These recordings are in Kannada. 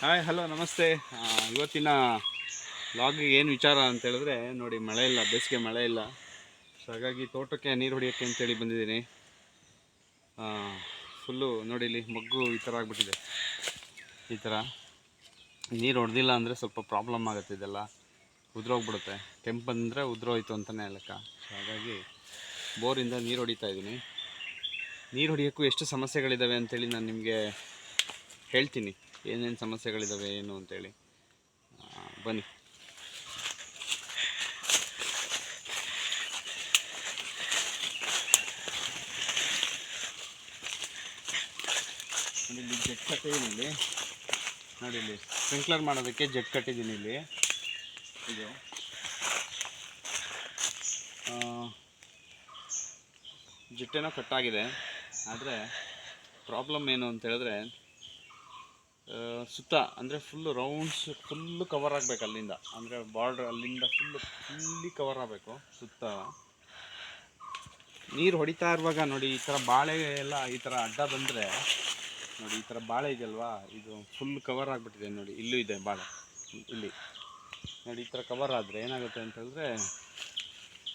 ಹಾಯ್ ಹಲೋ ನಮಸ್ತೆ. ಇವತ್ತಿನ ಲಾಗಿಗೆ ಏನು ವಿಚಾರ ಅಂತ ಹೇಳಿದ್ರೆ, ನೋಡಿ, ಮಳೆ ಇಲ್ಲ, ಬೇಸಿಗೆ ಮಳೆ ಇಲ್ಲ. ಸೊ ಹಾಗಾಗಿ ತೋಟಕ್ಕೆ ನೀರು ಹೊಡಿಯೋಕ್ಕೆ ಅಂತೇಳಿ ಬಂದಿದ್ದೀನಿ. ಫುಲ್ಲು ನೋಡಿ, ಇಲ್ಲಿ ಮಗ್ಗು ಈ ಥರ ಆಗಿಬಿಟ್ಟಿದೆ. ಈ ಥರ ನೀರು ಹೊಡೆದಿಲ್ಲ ಅಂದರೆ ಸ್ವಲ್ಪ ಪ್ರಾಬ್ಲಮ್ ಆಗುತ್ತೆ ಇದೆಲ್ಲ. ಉದುರೋಗ್ಬಿಡುತ್ತೆ. ಕೆಂಪು ಬಂದರೆ ಉದ್ರೋಯ್ತು ಅಂತಲೇ ಲೆಕ್ಕ. ಸೊ ಹಾಗಾಗಿ ಬೋರಿಂದ ನೀರು ಹೊಡಿತಾ ಇದ್ದೀನಿ. ನೀರು ಹೊಡಿಯೋಕ್ಕೂ ಎಷ್ಟು ಸಮಸ್ಯೆಗಳಿದ್ದಾವೆ ಅಂತೇಳಿ ನಾನು ನಿಮಗೆ ಹೇಳ್ತೀನಿ. ಏನೇನು ಸಮಸ್ಯೆಗಳಿದ್ದಾವೆ ಏನು ಅಂತೇಳಿ? ಬನ್ನಿ. ಇಲ್ಲಿ ಜೆಟ್ ಕಟ್ಟಿದ್ದೀನಿ ಇಲ್ಲಿ. ನೋಡಿ ಇಲ್ಲಿ ಸ್ಪ್ರಿಂಕ್ಲರ್ ಮಾಡೋದಕ್ಕೆ ಜೆಟ್ ಕಟ್ಟಿದ್ದೀನಿ ಇಲ್ಲಿ. ಇದು. ಜೆಟ್ಟೇನೋ ಕಟ್ಟಾಗಿದೆ ಆದರೆ ಪ್ರಾಬ್ಲಮ್ ಏನು ಅಂತ ಹೇಳಿದ್ರೆ ಸುತ್ತ, ಅಂದರೆ ಫುಲ್ಲು ರೌಂಡ್ಸ್ ಫುಲ್ಲು ಕವರ್ ಆಗಬೇಕು ಅಲ್ಲಿಂದ. ಅಂದರೆ ಬಾರ್ಡ್ರ್ ಅಲ್ಲಿಂದ ಫುಲ್ಲು ಫುಲ್ಲಿ ಕವರ್ ಆಗಬೇಕು ಸುತ್ತ. ನೀರು ಹೊಡಿತಾ ಇರುವಾಗ ನೋಡಿ ಈ ಥರ ಬಾಳೆ ಎಲ್ಲ ಈ ಥರ ಅಡ್ಡ ಬಂದರೆ ನೋಡಿ ಈ ಥರ ಬಾಳೆ ಇದೆಯಲ್ವಾ ಇದು ಫುಲ್ ಕವರ್ ಆಗಿಬಿಟ್ಟಿದೆ ನೋಡಿ. ಇಲ್ಲೂ ಇದೆ ಬಾಳೆ. ಇಲ್ಲಿ. ನೋಡಿ ಈ ಥರ ಕವರ್ ಆದರೆ ಏನಾಗುತ್ತೆ ಅಂತಂದರೆ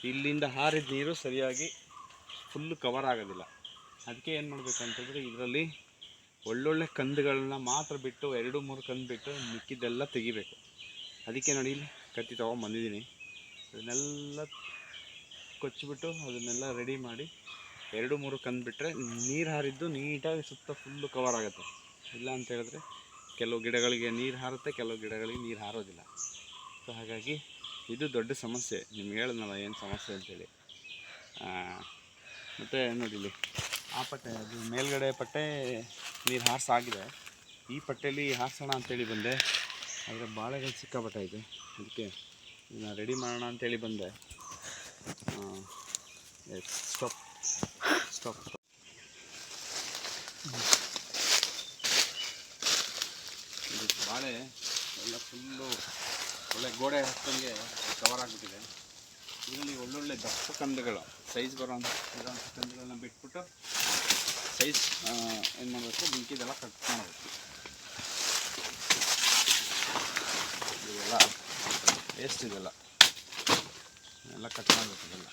ಇಲ್ಲಿಂದ ಹಾರಿದ ನೀರು ಸರಿಯಾಗಿ ಫುಲ್ಲು ಕವರ್ ಆಗೋದಿಲ್ಲ. ಅದಕ್ಕೆ ಏನು ಮಾಡಬೇಕು ಅಂತಂದರೆ ಇದರಲ್ಲಿ ಒಳ್ಳೊಳ್ಳೆ ಕಂದುಗಳನ್ನ ಮಾತ್ರ ಬಿಟ್ಟು ಎರಡು ಮೂರು ಕಂದು ಬಿಟ್ಟು ಮಿಕ್ಕಿದ್ದೆಲ್ಲ ತೆಗಿಬೇಕು. ಅದಕ್ಕೆ ನೋಡಿ ಇಲ್ಲಿ ಕತ್ತಿ ತೊಗೊಂಬಂದಿದ್ದೀನಿ ಅದನ್ನೆಲ್ಲ ಕೊಚ್ಚಿಬಿಟ್ಟು ಅದನ್ನೆಲ್ಲ ರೆಡಿ ಮಾಡಿ ಎರಡು ಮೂರು ಕಂದು ಬಿಟ್ಟರೆ ನೀರು ಹಾರಿದ್ದು ನೀಟಾಗಿ ಸುತ್ತ ಫುಲ್ಲು ಕವರ್ ಆಗುತ್ತೆ. ಇಲ್ಲ ಅಂತ ಹೇಳಿದ್ರೆ ಕೆಲವು ಗಿಡಗಳಿಗೆ ನೀರು ಹಾರುತ್ತೆ, ಕೆಲವು ಗಿಡಗಳಿಗೆ ನೀರು ಹಾರೋದಿಲ್ಲ. ಸೊ ಹಾಗಾಗಿ ಇದು ದೊಡ್ಡ ಸಮಸ್ಯೆ. ನಿಮ್ಗೆ ಹೇಳಿದ್ನಲ್ಲ ಏನು ಸಮಸ್ಯೆ ಅಂತೇಳಿ. ಮತ್ತು ನೋಡಿ ಇಲ್ಲಿ ಆ ಪಟ್ಟೆ, ಅದು ಮೇಲ್ಗಡೆ ಪಟ್ಟೆ ನೀರು ಹಾರಿಸಾಗಿದೆ. ಈ ಪಟ್ಟೆಯಲ್ಲಿ ಹಾರಿಸೋಣ ಅಂತೇಳಿ ಬಂದೆ. ಆದರೆ ಬಾಳೆಗಳು ಸಿಕ್ಕಾಪಟ್ಟೆ ಇದೆ. ಅದಕ್ಕೆ ಇದನ್ನ ರೆಡಿ ಮಾಡೋಣ ಅಂತೇಳಿ ಬಂದೆ. ಸ್ಟಾಪ್ ಸ್ಟಾಪ್ ಬಾಳೆ ಎಲ್ಲ ಫುಲ್ಲು ಒಳ್ಳೆ ಗೋಡೆ ಹತ್ತಂಗೆ ಕವರ್ ಆಗಿಬಿಟ್ಟಿದೆ. ಇದರಲ್ಲಿ ಒಳ್ಳೊಳ್ಳೆ ದಪ್ಪ ಕಂದಗಳು ಸೈಜ್ ಬರೋ ಇರೋಂಥ ಕಂದುಗಳನ್ನ ಬಿಟ್ಬಿಟ್ಟು ಸೈಜ್. ಏನು ಮಾಡಬೇಕು? ಬೆಂಕಿದೆಲ್ಲ ಕಟ್ ಮಾಡಬೇಕು. ಇದೆಲ್ಲ ವೇಸ್ಟ್ ಇದೆಲ್ಲ. ಎಲ್ಲ ಕಟ್ ಮಾಡಬೇಕು ಇದೆಲ್ಲ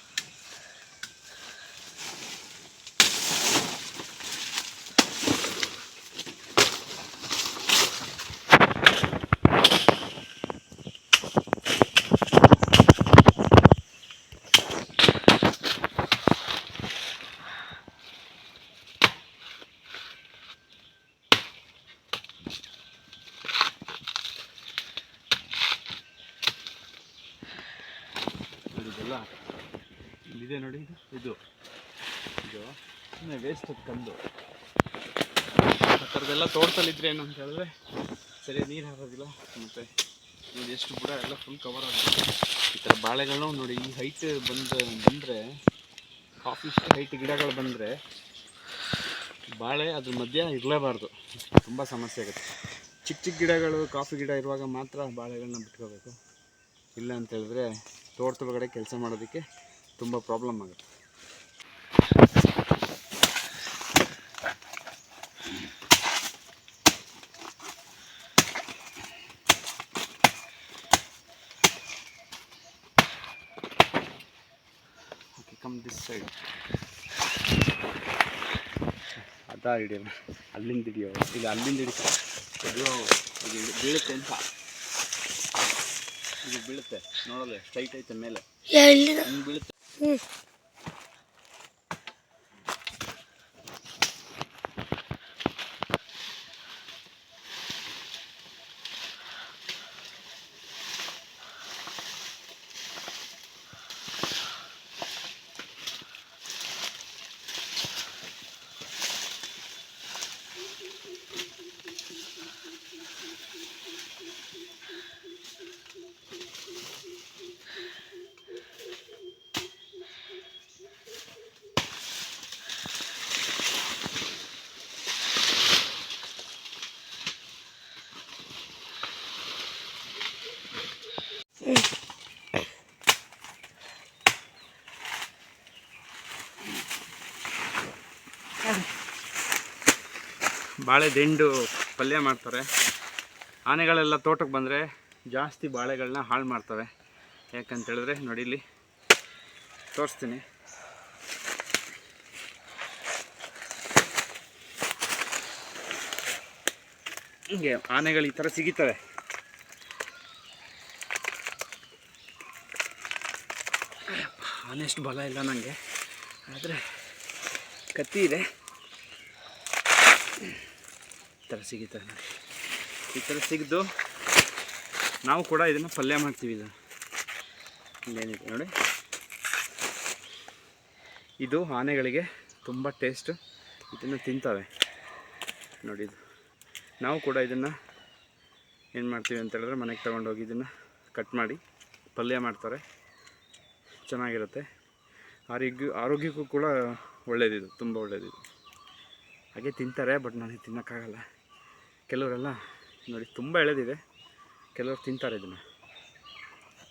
ನೋಡಿ ಇದೆಲ್ಲ ಇಲ್ಲಿದೆ ನೋಡಿ ಇದು. ಇದು. ಇದು. ವೇಸ್ಟ್ ಅದು ಕಂದು. ಆ ಥರದ್ದೆಲ್ಲ ತೋಟದಲ್ಲಿದ್ರೆ ಏನು ಅಂತ ಹೇಳಿದ್ರೆ ಸರಿ ನೀರು ಹಾರೋದಿಲ್ಲ. ಮತ್ತು ನೋಡಿ ಎಷ್ಟು ಬುಡ ಎಲ್ಲ ಫುಲ್ ಕವರ್ ಆಗುತ್ತೆ ಈ ಥರ ಬಾಳೆಗಳನ್ನೂ ನೋಡಿ, ಈ ಹೈಟ್ ಬಂದು ಬಂದರೆ ಕಾಫಿ ಇಷ್ಟು ಹೈಟ್ ಗಿಡಗಳು ಬಂದರೆ ಬಾಳೆ ಅದ್ರ ಮಧ್ಯ ಇರಲೇಬಾರ್ದು. ತುಂಬ ಸಮಸ್ಯೆ ಆಗುತ್ತೆ. ಚಿಕ್ಕ ಚಿಕ್ಕ ಗಿಡಗಳು ಕಾಫಿ ಗಿಡ ಇರುವಾಗ ಮಾತ್ರ ಬಾಳೆಗಳನ್ನ ಬಿಟ್ಕೋಬೇಕು. ಇಲ್ಲ ಅಂತ ಹೇಳಿದ್ರೆ ತೋಟದೊಳಗಡೆ ಕೆಲಸ ಮಾಡೋದಕ್ಕೆ ತುಂಬ ಪ್ರಾಬ್ಲಮ್ ಆಗುತ್ತೆ ಕಮ್ ದಿಸ್ ಸೈಡ್ ಅದಾ ಹಿಡಿಯೋಣ ಅಲ್ಲಿಂದ ಹಿಡಿಯೋ ಇಲ್ಲ ಅಲ್ಲಿಂದ ಹಿಡಿಯೋ ಇದು ಬೀಳುತ್ತೆ ಅಂತ ಇದು ಬೀಳುತ್ತೆ. ನೋಡಲ್ಲ ಸ್ಟ್ರೈಟ್ ಐತೆ ಮೇಲೆ. ಬೀಳುತ್ತೆ. ಬಾಳೆ ದಿಂಡು ಪಲ್ಯ ಮಾಡ್ತಾರೆ. ಆನೆಗಳೆಲ್ಲ ತೋಟಕ್ಕೆ ಬಂದರೆ ಜಾಸ್ತಿ ಬಾಳೆಗಳನ್ನ ಹಾಳು ಮಾಡ್ತವೆ. ಯಾಕಂತೇಳಿದ್ರೆ ನೋಡಿಲಿ ತೋರಿಸ್ತೀನಿ. ಹಿಂಗೆ ಆನೆಗಳು ಈ ಥರ ಸಿಗಿತವೆ. ಆನೆ ಅಷ್ಟು ಬಲ ಇಲ್ಲ ನನಗೆ ಆದರೆ ಕತ್ತಿ ಇದೆ. ಥರ ಸಿಗುತ್ತೆ. ಈ ಥರ ಸಿಗ್ದು ನಾವು ಕೂಡ ಇದನ್ನು ಪಲ್ಯ ಮಾಡ್ತೀವಿ ಇದು. ಇಲ್ಲೇನಿದೆ ನೋಡಿ. ಇದು ಆನೆಗಳಿಗೆ ತುಂಬ ಟೇಸ್ಟು ಇದನ್ನು ತಿಂತವೆ. ನೋಡಿ ಇದು. ನಾವು ಕೂಡ ಇದನ್ನು ಏನು ಮಾಡ್ತೀವಿ ಅಂತ ಹೇಳಿದ್ರೆ ಮನೆಗೆ ತಗೊಂಡೋಗಿ ಇದನ್ನು ಕಟ್ ಮಾಡಿ ಪಲ್ಯ ಮಾಡ್ತಾರೆ. ಚೆನ್ನಾಗಿರುತ್ತೆ. ಆರೋಗ್ಯ, ಆರೋಗ್ಯಕ್ಕೂ ಕೂಡ ಒಳ್ಳೆಯದಿದು ತುಂಬ ಒಳ್ಳೆಯದಿದು ಹಾಗೆ ತಿಂತಾರೆ ಬಟ್ ನನಗೆ ತಿನ್ನೋಕ್ಕಾಗಲ್ಲ. ಕೆಲವರೆಲ್ಲ ನೋಡಿ ತುಂಬ ಎಳೆದಿದೆ. ಕೆಲವರು ತಿಂತಾರೆ ಇದನ್ನು.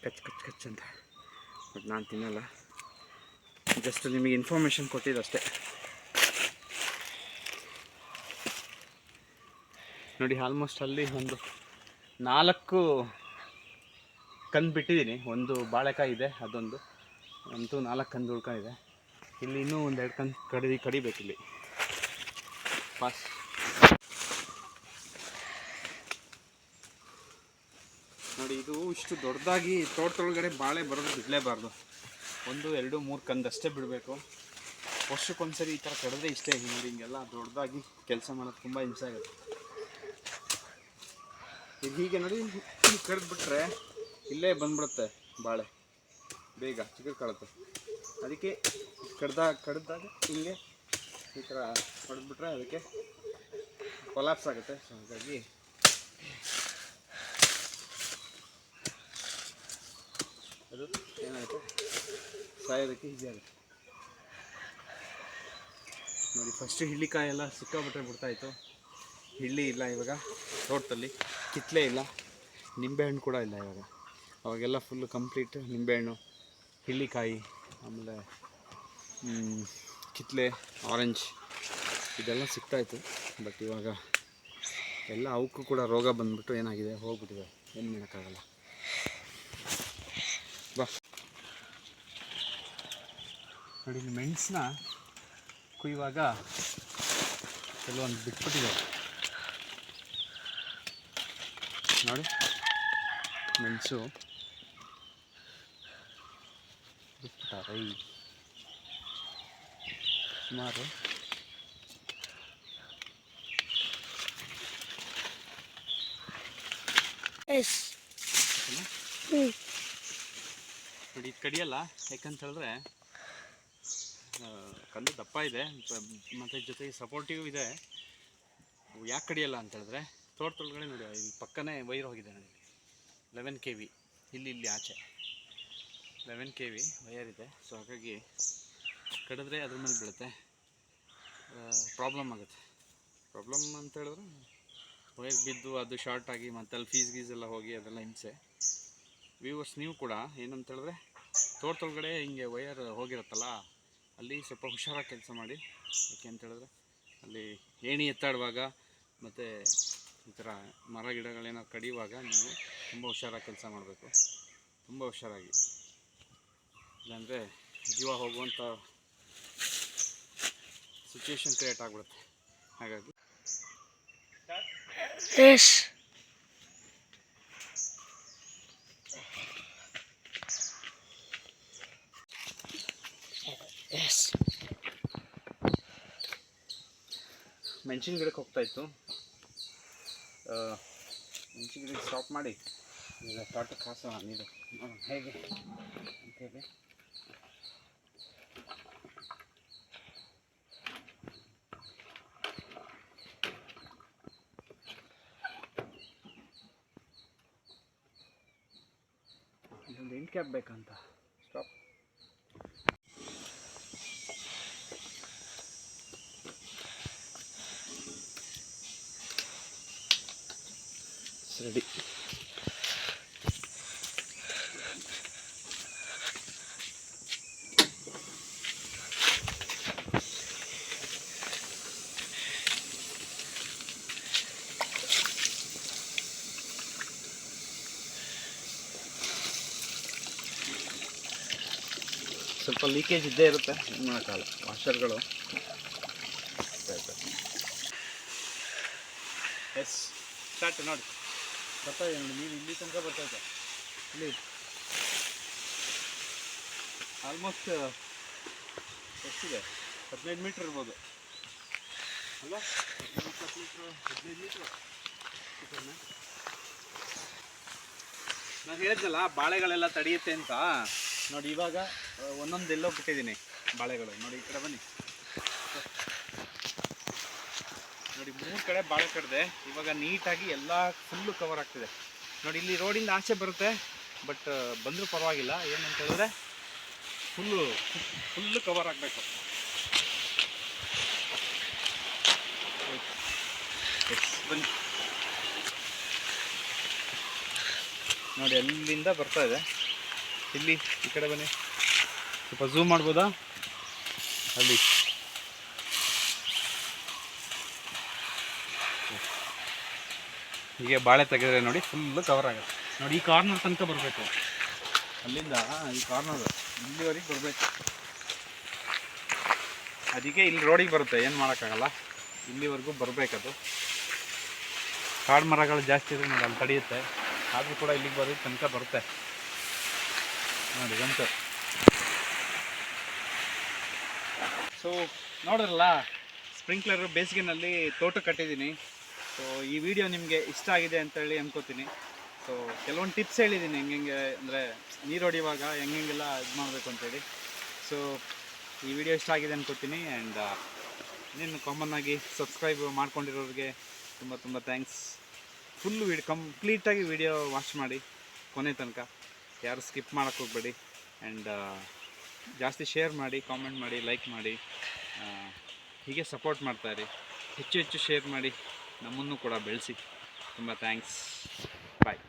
ಕಚ್ ಕಚ್ ಕಚ್ ಅಂತ. ಬಟ್ ನಾನು ತಿನ್ನಲ್ಲ. ಜಸ್ಟ್ ನಿಮಗೆ ಇನ್ಫಾರ್ಮೇಷನ್ ಕೊಟ್ಟಿದ್ದಷ್ಟೇ ನೋಡಿ ಆಲ್ಮೋಸ್ಟ್ ಅಲ್ಲಿ ಒಂದು ನಾಲ್ಕು ಕಂದು ಬಿಟ್ಟಿದ್ದೀನಿ. ಒಂದು ಬಾಳೆಕಾಯಿ ಇದೆ, ಅದೊಂದು. ಅಂತೂ ನಾಲ್ಕು ಕಂದು ಉಳ್ಕೊಂಡಿದೆ. ಇಲ್ಲಿ ಇನ್ನೂ ಒಂದೆರಡು ಕಂದು ಕಡಿ, ಕಡಿಬೇಕಿಲ್ಲಿ. ಪಾಸ್ ನೋಡಿ, ಇದು ಇಷ್ಟು ದೊಡ್ಡದಾಗಿ ತೋಟದೊಳಗಡೆ ಬಾಳೆ ಬರೋದು ಬಿಡಲೇಬಾರ್ದು. ಒಂದು, ಎರಡು, ಮೂರು ಕಂದಷ್ಟೇ ಬಿಡಬೇಕು. ವರ್ಷಕ್ಕೊಂದ್ಸರಿ ಈ ಥರ ಕಡಿದ್ರೆ ಇಷ್ಟೇ ನೋಡಿ ಹಿಂಗೆಲ್ಲ ದೊಡ್ಡದಾಗಿ ಕೆಲಸ ಮಾಡೋದು ತುಂಬ ಹಿಂಸೆ ಆಗುತ್ತೆ. ಇದು ಹೀಗೆ ನೋಡಿ ಕಡಿದ್ಬಿಟ್ರೆ ಇಲ್ಲೇ ಬಂದ್ಬಿಡುತ್ತೆ ಬಾಳೆ. ಬೇಗ ಚಿಕ್ಕ ಚಿಗುರ್ಕೊಳ್ಳುತ್ತೆ ಅದಕ್ಕೆ ಕಡ್ದ, ಕಡ್ದಾಗ ಹಿಂಗೆ ಈ ಥರ ಕಡಿದ್ಬಿಟ್ರೆ ಅದಕ್ಕೆ ಕೊಲಾಪ್ಸ್ ಆಗುತ್ತೆ. ಸೊ ಹಾಗಾಗಿ ಅದು ಏನಾಗುತ್ತೆ ಸಾಯೋದಕ್ಕೆ ಈಸಿ ಆಗುತ್ತೆ. ನೋಡಿ ಫಸ್ಟು ಹಿಳ್ಳಿಕಾಯಿ ಎಲ್ಲ ಸಿಕ್ಕಾಬಿಟ್ರೆ ಬಿಡ್ತಾಯಿತ್ತು ಹಿಳ್ಳಿ ಇಲ್ಲ ಇವಾಗ, ತೋಟದಲ್ಲಿ. ಕಿತ್ತಲೆ ಇಲ್ಲ. ನಿಂಬೆಹಣ್ಣು ಕೂಡ ಇಲ್ಲ ಇವಾಗ. ಅವಾಗೆಲ್ಲ ಫುಲ್ಲು ಕಂಪ್ಲೀಟ್ ನಿಂಬೆಹಣ್ಣು, ಹಿಳ್ಳಿಕಾಯಿ, ಆಮೇಲೆ ಕಿತ್ತಲೆ ಆರೆಂಜ್ ಇದೆಲ್ಲ ಸಿಗ್ತಾಯಿತ್ತು ಬಟ್ ಇವಾಗ ಎಲ್ಲ ಅವಕ್ಕೂ ಕೂಡ ರೋಗ ಬಂದ್ಬಿಟ್ಟು ಏನಾಗಿದೆ? ಹೋಗ್ಬಿಟ್ಟಿದೆ. ಏನು ಮಾಡೋಕ್ಕಾಗಲ್ಲ. ನೋಡಿ ಮೆಣಸನ್ನ ಕುಯ್ಯುವಾಗ ಕೆಲವೊಂದು ಬಿಟ್ಬಿಟ್ಟಿದೆ. ನೋಡಿ ಮೆಣಸು ಬಿಟ್ಬಿಟ್ಟಾರೆ ಈ ಸುಮಾರು ನೋಡಿ ಇದು ಕಡಿಯಲ್ಲ ಯಾಕಂತ ಹೇಳಿದ್ರೆ ಕಂದು ದಪ್ಪ ಇದೆ. ಮತ್ತು ಮತ್ತೆ ಜೊತೆಗೆ ಸಪೋರ್ಟಿವ್ ಇದೆ. ಯಾಕೆ ಕಡಿಯಲ್ಲ ಅಂತ ಹೇಳಿದ್ರೆ ತೋಟದೊಳಗಡೆ ನೋಡಿ ಇಲ್ಲಿ ಪಕ್ಕನೇ ವೈರ್ ಹೋಗಿದೆ ನನಗೆ ಲೆವೆನ್ ಕೆ ವಿ ಇಲ್ಲಿ ಇಲ್ಲಿ ಆಚೆ. ಲೆವೆನ್ ಕೆ ವಿ ವೈರ್ ಇದೆ. ಸೊ ಹಾಗಾಗಿ ಕಡಿದ್ರೆ ಅದ್ರ ಮೇಲೆ ಬೀಳುತ್ತೆ. ಪ್ರಾಬ್ಲಮ್ ಆಗುತ್ತೆ. ಪ್ರಾಬ್ಲಮ್ ಅಂತ ಹೇಳಿದ್ರೆ, ವೈರ್ ಬಿದ್ದು ಅದು ಶಾರ್ಟ್ ಆಗಿ ಮತ್ತೆ ಅಲ್ಲಿ ಫೀಸ್ ಗೀಸ್ ಎಲ್ಲ ಹೋಗಿ ಅದೆಲ್ಲ ಹಿಂಸೆ. ವ್ಯೂವರ್ಸ್ ನೀವು ಕೂಡ ಏನಂತ ಹೇಳಿದ್ರೆ ತೋಟದೊಳಗಡೆ ಹಿಂಗೆ ವೈರ್ ಹೋಗಿರುತ್ತಲ್ಲ ಅಲ್ಲಿ ಸ್ವಲ್ಪ ಹುಷಾರಾಗಿ ಕೆಲಸ ಮಾಡಿ. ಯಾಕೆ ಅಂತ ಹೇಳಿದ್ರೆ, ಅಲ್ಲಿ ಏಣಿ ಎತ್ತಾಡುವಾಗ ಮತ್ತು ಈ ಥರ ಮರ ಗಿಡಗಳೇನಾದ್ರು ಕಡಿಯುವಾಗ ನೀವು ತುಂಬ ಹುಷಾರಾಗಿ ಕೆಲಸ ಮಾಡಬೇಕು. ತುಂಬ ಹುಷಾರಾಗಿ. ಇಲ್ಲಾಂದರೆ ಜೀವ ಹೋಗುವಂಥ ಸಿಚುವೇಶನ್ ಕ್ರಿಯೇಟ್ ಆಗಿಬಿಡುತ್ತೆ. ಹಾಗಾಗಿ ಮೆಣಸಿನ ಗಿಡಕ್ಕೆ ಹೋಗ್ತಾ ಇತ್ತು. ಮೆಣಸಿನ ಗಿಡಕ್ಕೆ ಸ್ಟಾಪ್ ಮಾಡಿ. ತೋಟಕ್ಕೆ ಹಾಸೋಣ ನೀರು. ಹೇಗೆ ಅಂತೇಳಿ ಇನ್ನೊಂದು ಎಂಟು ಕ್ಯಾಪ್ ಬೇಕಂತ. ರೆಡಿ ಸ್ವಲ್ಪ ಲೀಕೇಜ್ ಇದ್ದೇ ಇರುತ್ತೆ. ಏನು ಮಾಡೋಕ್ಕಾಗಲ್ಲ ವಾಷರ್ಗಳು ಎಸ್ ಸ್ಟಾರ್ಟ್ ನೋಡಿ. ಬರ್ತಾ ಇದೆ ನೋಡಿ ನೀರು ಇಲ್ಲಿ ತನಕ ಬರ್ತೈತೆ ಇಲ್ಲಿ. ಆಲ್ಮೋಸ್ಟ್ ಎಷ್ಟಿದೆ? ಹದಿನೈದು ಮೀಟ್ರ್ ಇರ್ಬೋದು. ಅಲ್ಲ? ಹದಿನೈದು ಮೀಟ್ರ್ ಹದಿನೈದು ಮೀಟ್ರ್ ನಾನು ಹೇಳಿದ್ನಲ್ಲ ಬಾಳೆಗಳೆಲ್ಲ ತಡೆಯುತ್ತೆ ಅಂತ. ನೋಡಿ ಇವಾಗ ಆ, ಒಂದೊಂದು ಎಲ್ಲೋ ಬಿಟ್ಟಿದ್ದೀನಿ ಬಾಳೆಗಳು. ನೋಡಿ ಈ ಕಡೆ ಬನ್ನಿ ನೋಡಿ ಮೂರು ಕಡೆ ಬಾಳೆ ಕಡ್ದೆ. ಇವಾಗ ನೀಟಾಗಿ ಎಲ್ಲ ಫುಲ್ಲು ಕವರ್ ಆಗ್ತಿದೆ. ನೋಡಿ, ಇಲ್ಲಿ ರೋಡಿಂದ ಆಚೆ ಬರುತ್ತೆ ಬಟ್ ಬಂದರೂ ಪರವಾಗಿಲ್ಲ. ಏನಂತ ಹೇಳಿದ್ರೆ ಫುಲ್ಲು ಫುಲ್ಲು ಕವರ್ ಆಗಬೇಕು ಬನ್ನಿ. ನೋಡಿ, ಅಲ್ಲಿಂದ ಬರ್ತಾ ಇದೆ. ಇಲ್ಲಿ, ಈ ಕಡೆ ಬನ್ನಿ. ಸ್ವಲ್ಪ ಝೂಮ್ ಮಾಡ್ಬೋದಾ? ಅಲ್ಲಿ. ಹೀಗೆ ಬಾಳೆ ತೆಗೆದ್ರೆ ನೋಡಿ ಫುಲ್ಲು ಕವರ್ ಆಗುತ್ತೆ. ನೋಡಿ ಈ ಕಾರ್ನರ್ ತನಕ ಬರಬೇಕು. ಅಲ್ಲಿಂದ ಈ ಕಾರ್ನರ್ ಇಲ್ಲಿವರೆಗೆ ಬರಬೇಕು. ಅದಕ್ಕೆ ಇಲ್ಲಿ ರೋಡಿಗೆ ಬರುತ್ತೆ ಏನು ಮಾಡೋಕ್ಕಾಗಲ್ಲ. ಇಲ್ಲಿವರೆಗೂ ಬರಬೇಕದು ಕಾಡು ಮರಗಳು ಜಾಸ್ತಿ ಇದ್ರೆ ನೋಡಿ ಅಲ್ಲಿ ತಡೆಯುತ್ತೆ. ಆದರೂ ಕೂಡ ಇಲ್ಲಿಗೆ ಬರೋದು ತನಕ ಬರುತ್ತೆ. ನೋಡಿ ಗಂಟು. ಸೊ ನೋಡಿರಲ್ಲ ಸ್ಪ್ರಿಂಕ್ಲರ್ ಬೇಸಿಗೆನಲ್ಲಿ ತೋಟ ಕಟ್ಟಿದ್ದೀನಿ. ಸೊ ಈ ವಿಡಿಯೋ ನಿಮಗೆ ಇಷ್ಟ ಆಗಿದೆ ಅಂತೇಳಿ ಅನ್ಕೋತೀನಿ. ಸೊ ಕೆಲವೊಂದು ಟಿಪ್ಸ್ ಹೇಳಿದ್ದೀನಿ ಹೆಂಗೆ ಅಂದರೆ ನೀರು ಹೊಡಿಯುವಾಗ ಹೆಂಗೆಲ್ಲ ಇದು ಮಾಡಬೇಕು ಅಂತೇಳಿ ಸೊ ಈ ವಿಡಿಯೋ ಇಷ್ಟ ಆಗಿದೆ ಅನ್ಕೋತೀನಿ. ಆ್ಯಂಡ್ ಇನ್ನೇನು ಕಾಮನ್ ಆಗಿ ಸಬ್ಸ್ಕ್ರೈಬ್ ಮಾಡ್ಕೊಂಡಿರೋರಿಗೆ ತುಂಬ ತುಂಬ ಥ್ಯಾಂಕ್ಸ್ ಫುಲ್ ವಿಡ್ ಕಂಪ್ಲೀಟಾಗಿ ವಿಡಿಯೋ ವಾಚ್ ಮಾಡಿ ಕೊನೆ ತನಕ. ಯಾರು ಸ್ಕಿಪ್ ಮಾಡೋಕ್ಕೆ ಹೋಗ್ಬೇಡಿ. ಆ್ಯಂಡ್ ಜಾಸ್ತಿ ಶೇರ್ ಮಾಡಿ ಕಾಮೆಂಟ್ ಮಾಡಿ ಲೈಕ್ ಮಾಡಿ. ಹೀಗೆ ಸಪೋರ್ಟ್ ಮಾಡ್ತಾಯಿರಿ ಹೆಚ್ಚು ಹೆಚ್ಚು ಶೇರ್ ಮಾಡಿ. ನಮ್ಮನ್ನು ಕೂಡ ಬೆಳೆಸಿ. ತುಂಬ ಥ್ಯಾಂಕ್ಸ್ ಬಾಯ್